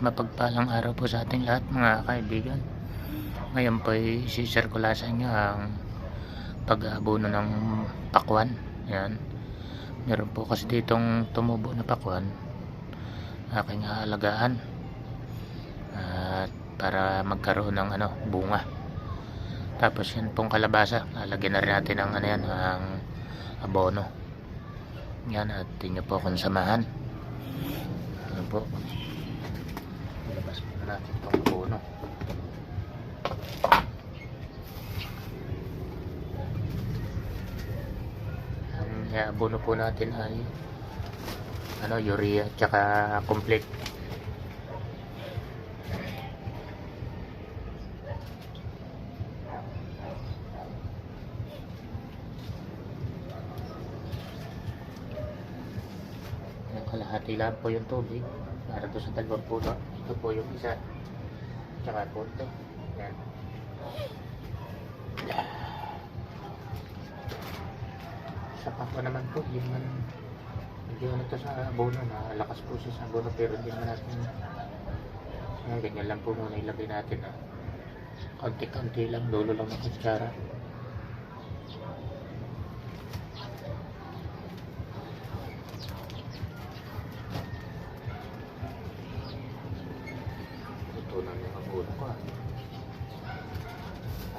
mapagpalang araw po sa ating lahat mga kaibigan. Ngayon po ay sa inyo ang pag-aabono ng pakwan. Yan. Meron po kasi ditong tumubo na pakwan. Aking aalagaan. At para magkaroon ng ano, bunga. Tapos yan pong kalabasa. Lalagyan na rin natin ng ano yan, ang abono. Yan at inyo po akong samahan. Ano po? Ilabas muna natin itong puno. Ang iabono po natin ay ano, urea tsaka complete. Kalahati lang po yung tubig para doon sa dalawang puno. Ito po yung isa. Tsaka po ito. Yan. Sa papa naman po, yung medyo ano to sa abono na lakas po siya sa abono pero hindi naman natin yan, ganyan lang po muna ilagay natin ah. Konti-konti lang, dulo lang ng kutsara. Yung abono ko ah.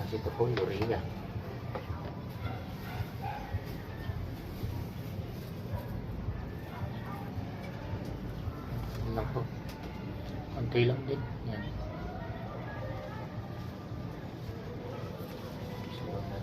Kasi ito po urea. Yun lang po. Konti lang din. Yan. Subukan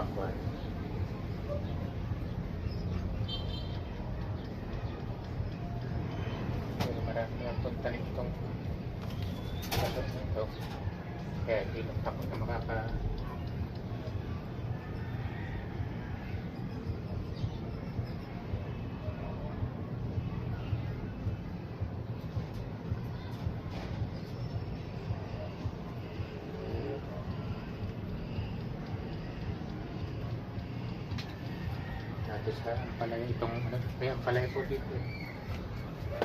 pakwan. Pero marami na itong. Kaya hindi lang takot na makaka natin sa palay itong ano, kaya ang palay po dito.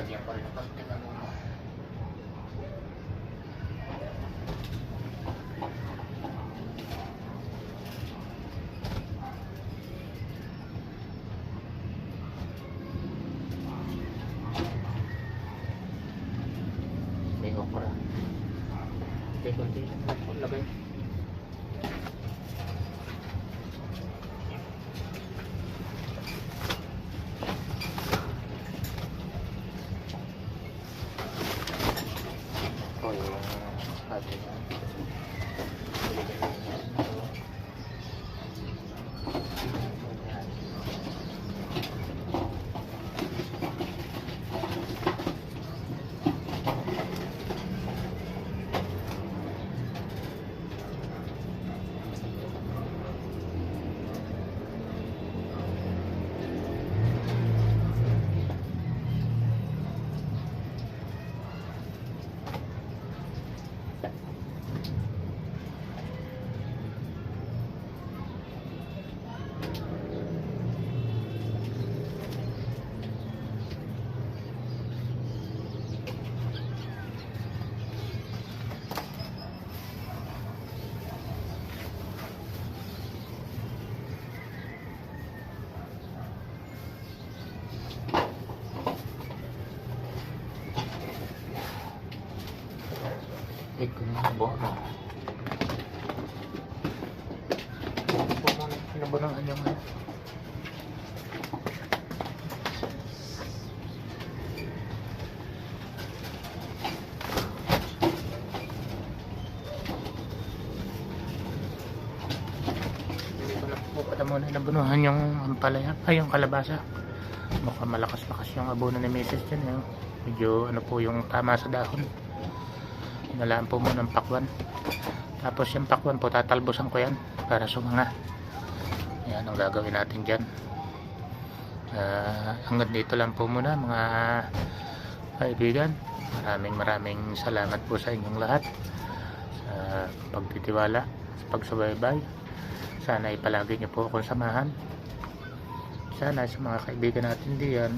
Lagyan pa rin ng konting ano. May okra. Konti-konti lang po lagay. Ito yung ating Wait ko na ang bono. Na po pala muna nabunuhan yung ampalaya, ay yung kalabasa. mukhang malakas-lakas yung abono ni Mrs. dyan eh. medyo ano po yung tama sa dahon inalaan po muna ng pakwan. Tapos yung pakwan po tatalbosan ko yan para sumanga. Yan ang gagawin natin dyan. Ah, hanggang dito lang po muna mga kaibigan. Maraming maraming salamat po sa inyong lahat sa pagtitiwala sa pagsubaybay. Sana ipalagi niyo po akong samahan. Sana sa mga kaibigan natin diyan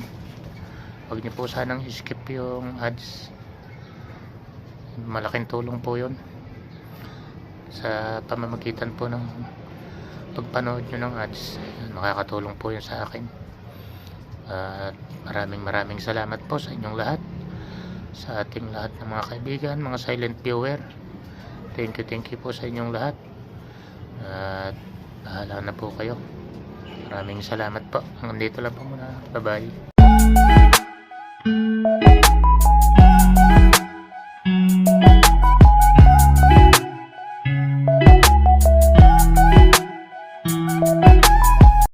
huwag niyo po sanang skip yung ads malaking tulong po yun. Sa pamamagitan po ng pagpanood nyo ng ads makakatulong po yun sa akin. At maraming maraming salamat po sa inyong lahat sa ating lahat ng mga kaibigan mga silent viewer. Thank you thank you po sa inyong lahat. At bahala na po kayo. Maraming salamat po. Hanggang dito lang po muna. Bye bye